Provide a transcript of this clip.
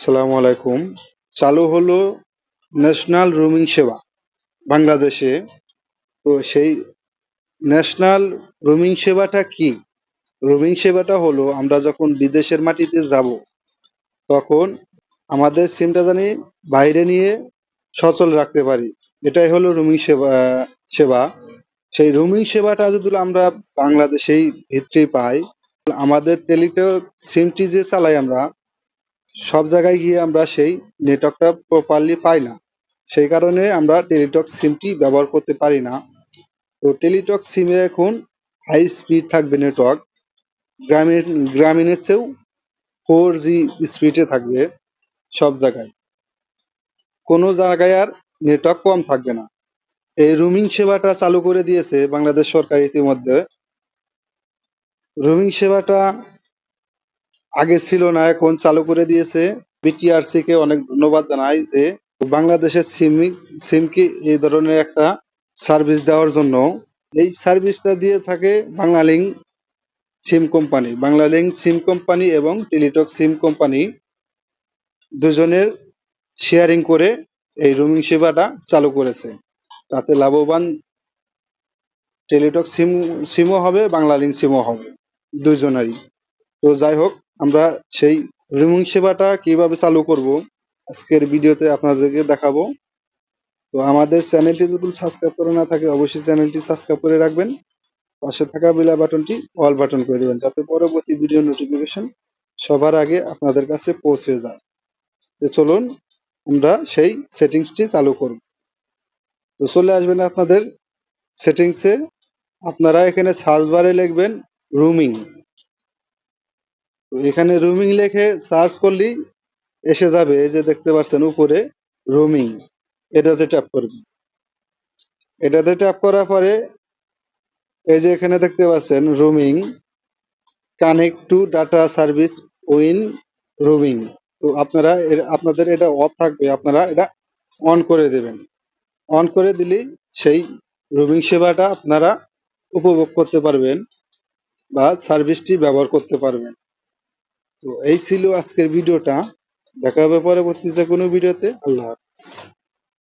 সালামু আলাইকুম। চালু হলো ন্যাশনাল রোমিং সেবা বাংলাদেশে। তো সেই ন্যাশনাল রোমিং সেবাটা কি? রোমিং সেবাটা হলো আমরা যখন বিদেশের মাটিতে যাব, তখন আমাদের সিমটা জানি বাইরে নিয়ে সচল রাখতে পারি। এটাই হলো রোমিং সেবা সেবা। সেই রোমিং সেবাটা যদি আমরা বাংলাদেশেই ভিত্তি পাই, আমাদের টেলিটক সিমটি যে চালাই আমরা সব জায়গায় গিয়ে আমরা সেই নেটওয়ার্কটা প্রপারলি পাই না। সেই কারণে আমরা টেলিটক সিমটি ব্যবহার করতে পারি না। তো টেলিটক সিমে এখন হাই স্পিড থাকবে নেটওয়ার্ক গ্রামীণ গ্রামীণের চেয়েও ফোর জি স্পিডে থাকবে সব জায়গায়। কোনো জায়গায় আর নেটওয়ার্ক কম থাকবে না। এই রুমিং সেবাটা চালু করে দিয়েছে বাংলাদেশ সরকার ইতিমধ্যে। রুমিং সেবাটা আগে ছিল না, এখন চালু করে দিয়েছে। বিটিআরসি কে অনেক ধন্যবাদ জানাই যে বাংলাদেশের সিমিক সিমকে এই ধরনের একটা সার্ভিস দেওয়ার জন্য। এই সার্ভিসটা দিয়ে থাকে Banglalink SIM company Banglalink SIM company এবং টেলিটক সিম কোম্পানি দুজনের শেয়ারিং করে এই রোমিং সেবাটা চালু করেছে। তাতে লাভবান টেলিটক সিম সিমও হবে, বাংলালিংক সিমও হবে। দুজনেরই। তো যাই হোক, আমরা সেই রোমিং সেবাটা কীভাবে চালু করব আজকের ভিডিওতে আপনাদেরকে দেখাবো। তো আমাদের চ্যানেলটি যদি সাবস্ক্রাইব করে না থাকে, অবশ্যই চ্যানেলটি সাবস্ক্রাইব করে রাখবেন। পাশে থাকা বেল বাটনটি অল বাটন করে দেবেন, যাতে পরবর্তী ভিডিও নোটিফিকেশন সবার আগে আপনাদের কাছে পৌঁছে যায়। তো চলুন, আমরা সেই সেটিংসটি চালু করব। তো চলে আসবেন আপনাদের সেটিংসে। আপনারা এখানে সার্চ বারে লিখবেন রুমিং। এখানে রুমিং লেখে সার্চ করলেই এসে যাবে, এই যে দেখতে পাচ্ছেন উপরে রুমিং এটাতে ট্যাপ করবেন এটাতে ট্যাপ করার পরে এই যে এখানে দেখতে পাচ্ছেন roaming connect to data service win roaming তো আপনারা আপনাদের এটা অফ থাকবে, আপনারা এটা অন করে দেবেন। অন করে দিলেই সেই রুমিং সেবাটা আপনারা উপভোগ করতে পারবেন বা সার্ভিসটি ব্যবহার করতে পারবেন। তো এই ছিল আজকের ভিডিওটা। দেখা হবে পরবর্তী যে কোনো ভিডিওতে। আল্লাহ হাফিজ।